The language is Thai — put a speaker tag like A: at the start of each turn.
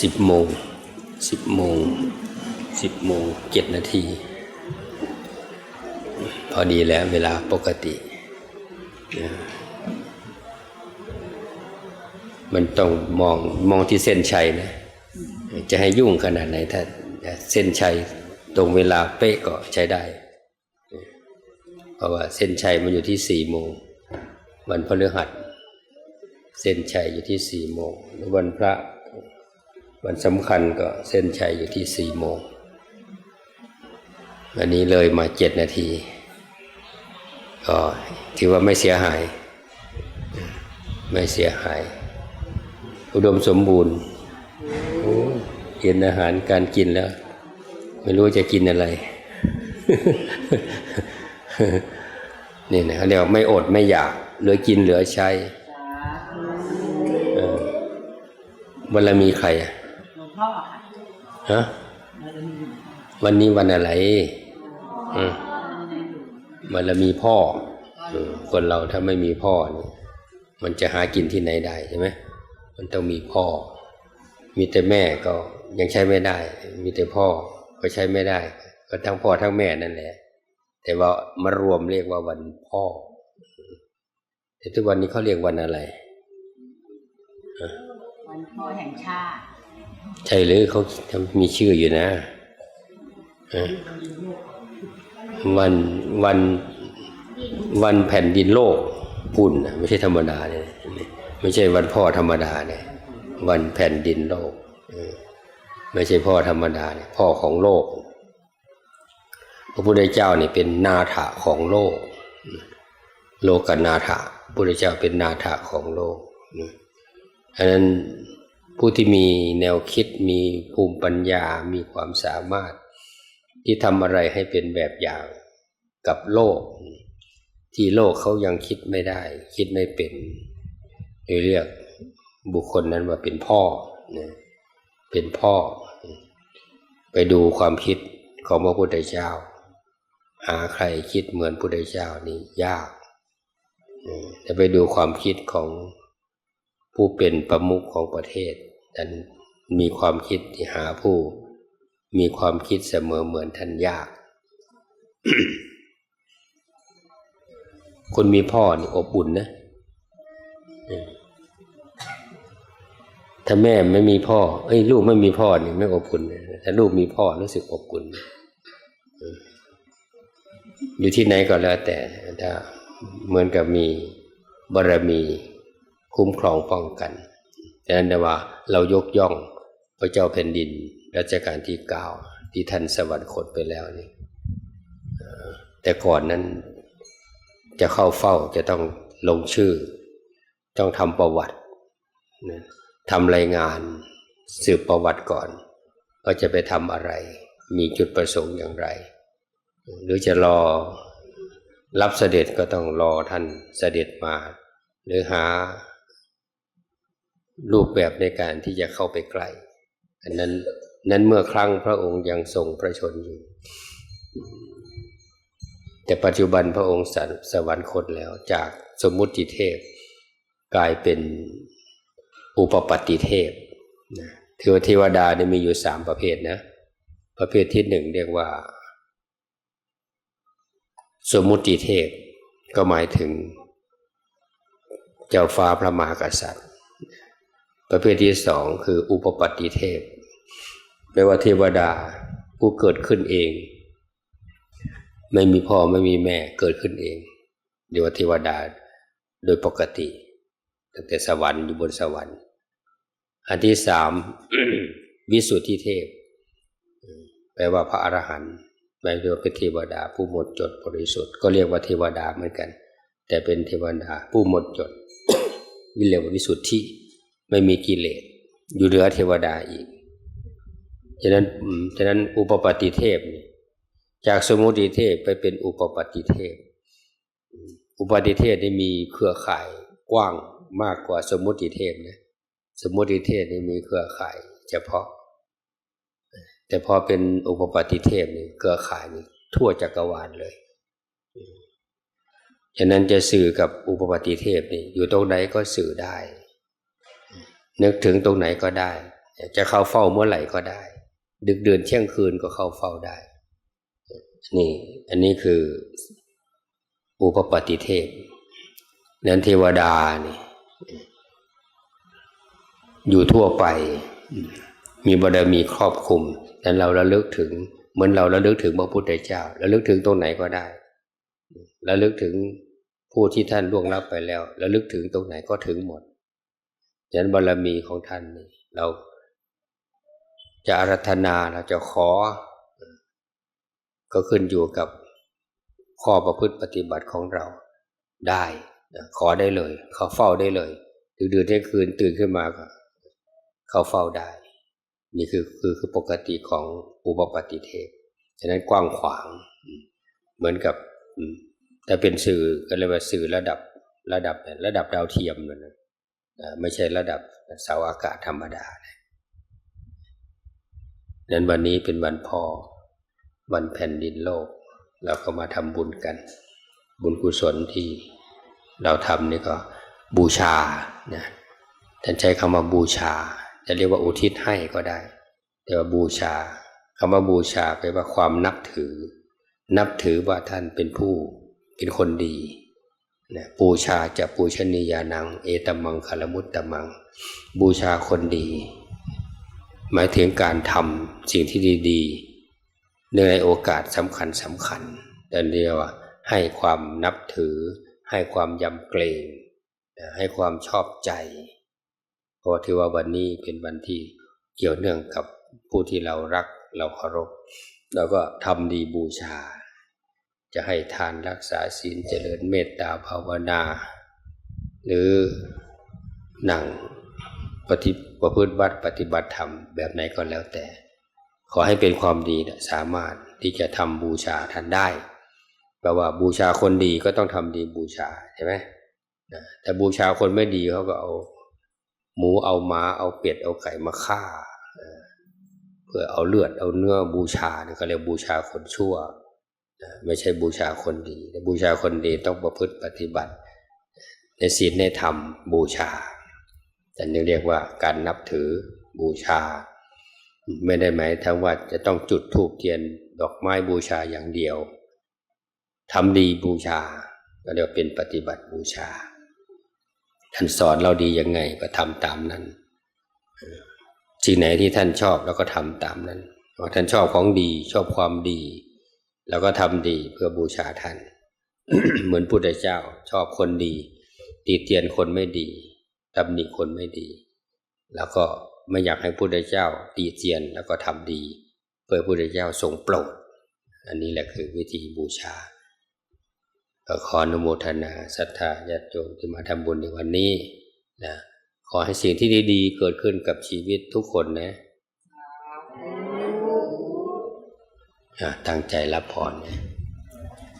A: สิบโมงสิบโมงสิบโมงเจ็ดนาที พอดีแล้วเวลาปกติ มันต้องมองมองที่เส้นชัยนะ จะให้ยุ่งขนาดไหนถ้าเส้นชัยตรงเวลาเป๊ะก็ใช้ได้ เพราะว่าเส้นชัยมันอยู่ที่สี่โมงวันพฤหัส เส้นชัยอยู่ที่สี่โมง วันพระ วันสำคัญก็เส้นชัยอยู่ที่สี่โมงวันนี้เลยมาเจ็ดนาที ก็ถือว่าไม่เสียหาย ไม่เสียหาย อุดมสมบูรณ์เห็นอาหารการกินแล้ว ไม่รู้จะกินอะไร นี่นะเขาเรียกว่าไม่อดไม่อยาก เหลือกินเหลือใช้เออวันละมีใครอะ ฮะวันนี้วันอะไรอมันละมีพ่อเออคนเราถ้าไม่มีพ่อนี่มันจะหากินที่ไหนได้ใช่ไหมมันต้องมีพ่อ มีแต่แม่ก็ยังใช้ไม่ได้ มีแต่พ่อก็ใช้ไม่ได้ ก็ทั้งพ่อทั้งแม่นั่นแหละ แต่ว่ามารวมเรียกว่าวันพ่อ แต่ทุกวันนี้เขาเรียกวันอะไร
B: วันพ่อแห่งชาติ
A: ใช่หรือเขามีชื่ออยู่นะ วันวันวันแผ่นดินโลกปุ่นไม่ใช่ธรรมดาเนี่ยไม่ใช่วันพ่อธรรมดาเนี่ยวันแผ่นดินโลกไม่ใช่พ่อธรรมดาเนี่ยพ่อของโลก พระพุทธเจ้าเนี่ยเป็นนาถะของโลก โลกกับนาถะพระพุทธเจ้าเป็นนาถะของโลกอันนั้น ผู้ที่มีแนวคิดมีภูมิปัญญา มีความสามารถ ที่ทำอะไรให้เป็นแบบอย่างกับโลก ที่โลกเขายังคิดไม่ได้ คิดไม่เป็นโดยเรียกบุคคลนั้นว่าเป็นพ่อนะเป็นพ่อ ไปดูความคิดของพระพุทธเจ้า หาใครคิดเหมือนพระพุทธเจ้านี่ยากแต่ไปดูความคิดของผู้เป็นประมุขของประเทศ ท่านมีความคิดที่หาผู้ มีความคิดเสมอเหมือนท่านยาก คนมีพ่อนี่อบอุ่นนะถ้าแม่ไม่มีพ่อเอ้ยลูกไม่มีพ่อนี่ไม่อบอุ่นถ้าลูกมีพ่อรู้สึกอบอุ่นอยู่ที่ไหนก็แล้วแต่ถ้าเหมือนกับมีบารมีคุ้มครองป้องกัน ดังนั้นว่าเรายกย่องพระเจ้าแผ่นดินรัชกาลที่เก้าที่ท่านสวรรคตไปแล้วนี่แต่ก่อนนั้นจะเข้าเฝ้าจะต้องลงชื่อ ต้องทำประวัติทำรายงานสืบประวัติก่อนว่าจะไปทำอะไร มีจุดประสงค์อย่างไร หรือจะรอรับเสด็จก็ต้องรอท่านเสด็จมา หรือหา รูปแบบในการที่จะเข้าไปใกล้อันนั้นนั้นเมื่อครั้งพระองค์ยังทรงพระชนอยู่ แต่ปัจจุบันพระองค์สสวรรคตแล้วจากสมมุติเทพ กลายเป็นอุปปัตติเทพนะเทวเทวดาเนี่ยมีอยู่สามประเภทนะ ประเภทที่หนึ่งเรียกว่า สมมุติเทพ ก็หมายถึง เจ้าฟ้าพระมหากษัตริย์ ประเภทที่สองคืออุปปัตติเทพแปลว่าเทวดาผู้เกิดขึ้นเอง ไม่มีพ่อไม่มีแม่เกิดขึ้นเองเรียกว่าเทวดาโดยปกติ ตั้งแต่สวรรค์อยู่บนสวรรค์ อันที่สามวิสุทธิเทพ แปลว่าพระอรหันต์แปลว่าเป็นเทวดาผู้หมดจดบริสุทธิ์ ก็เรียกว่าเทวดาเหมือนกัน แต่เป็นเทวดาผู้หมดจดวิเรียกว่าวิสุทธิ ไม่มีกิเลสอยู่เหนือเทวดาอีกฉะนั้นฉะนั้นอุปปัติเทพ จากสมุติเทพไปเป็นอุปปัติเทพ อุปปัติเทพได้มีเครือข่ายกว้างมากกว่าสมุติเทพนะสมุติเทพนี่มีเครือข่ายเฉพาะ แต่พอเป็นอุปปัติเทพนี่เครือข่ายนี่ทั่วจักรวาลเลยฉะนั้นจะสื่อกับอุปปัติเทพนี่อยู่ตรงไหนก็สื่อได้ นึกถึงตรงไหนก็ได้ จะเข้าเฝ้าเมื่อไหร่ก็ได้ ดึกเดือนเที่ยงคืนก็เข้าเฝ้าได้ นี่ อันนี้คืออุปปฏิเทพนั้นเทวดานี่อยู่ทั่วไปมมีบารมีครอบคลุมนั้นเราระลึกถึง เหมือนเราระลึกถึงพระพุทธเจ้าระลึกถึงตรงไหนก็ได้ระลึกถึงผู้ที่ท่านล่วงลับไปแล้วระลึกถึงตรงไหนก็ถึงหมด ฉะนั้นบารมีของท่านเราจะอารัธนาเราจะขอ ก็ขึ้นอยู่กับข้อประพฤติปฏิบัติของเราได้ขอได้เลย เขาเฝ้าได้เลยดึกดื่นเที่ยงคืนตื่นขึ้นมาก็เขาเฝ้าได้ นี่คือคือคือปกติของอุปปฏิเทศฉะนั้นกว้างขวางเหมือนกับแต่เป็นสื่อก็เรียกว่าสื่อระดับระดับระดับดาวเทียมนะ ไม่ใช่ระดับเสาอากาศธรรมดานะนั้นวันนี้เป็นวันพ่อ วันแผ่นดินโลก เราก็มาทำบุญกัน บุญกุศลที่เราทำนี่ก็บูชานะท่านใช้คำว่าบูชา จะเรียกว่าอุทิศให้ก็ได้ แต่ว่าบูชาคำว่าบูชาแปลว่าความนับถือ นับถือว่าท่านเป็นผู้เป็นคนดี นะบูชาจะปูชนียานัง เอตมังคารมุตตมัง บูชาคนดี หมายถึงการทำสิ่งที่ดีๆเนื่องในโอกาสสำคัญสำคัญแต่เรียวให้ความนับถือ ให้ความยำเกรงให้ความชอบใจ เพราะถือว่าวันนี้เป็นวันที่เกี่ยวเนื่องกับผู้ที่เรารักเราเคารพเราก็ทำดีบูชา จะให้ทานรักษาศีลเจริญเมตตาภาวนา หรือหนังปฏิประพฤติวัดปฏิบัติธรรมแบบไหนก็แล้วแต่ ขอให้เป็นความดีนะสามารถที่จะทำบูชาท่านได้แปลว่าบูชาคนดีก็ต้องทำดีบูชาใช่ไหมแต่บูชาคนไม่ดีเขาก็เอาหมูเอาม้าเอาเป็ดเอาไก่มาฆ่าเพื่อเอาเลือดเอาเนื้อบูชาเนี่ยเขาเรียกบูชาคนชั่ว ไม่ใช่บูชาคนดีแต่บูชาคนดีต้องประพฤติปฏิบัติ ในศีลในธรรมบูชาแต่นี่เรียกว่าการนับถือบูชา ไม่ได้หมายถึงว่าจะต้องจุดธูปเทียนดอกไม้บูชาอย่างเดียวทำดีบูชาก็เรียกว่าเป็นปฏิบัติบูชา ท่านสอนเราดียังไงก็ทำตามนั้นสิ่งไหนที่ท่านชอบเราก็ทำตามนั้นเพราท่านชอบของดีชอบความดี เราก็ทำดีเพื่อบูชาท่าน เหมือนพุทธเจ้าชอบคนดี ตีเตียนคนไม่ดีตำหนิคนไม่ดี แล้วก็ไม่อยากให้พุทธเจ้าตีเตียนแล้วก็ทำดี เพื่อพุทธเจ้าทรงโปรดอันนี้แหละคือวิธีบูชาก็ขออนุโมทนาศรัทธาญาติโยมที่มาทำบุญในวันนี้นะขอให้สิ่งที่ดีๆเกิดขึ้นกับชีวิตทุกคนนะ ทางใจรับพรเนี่ย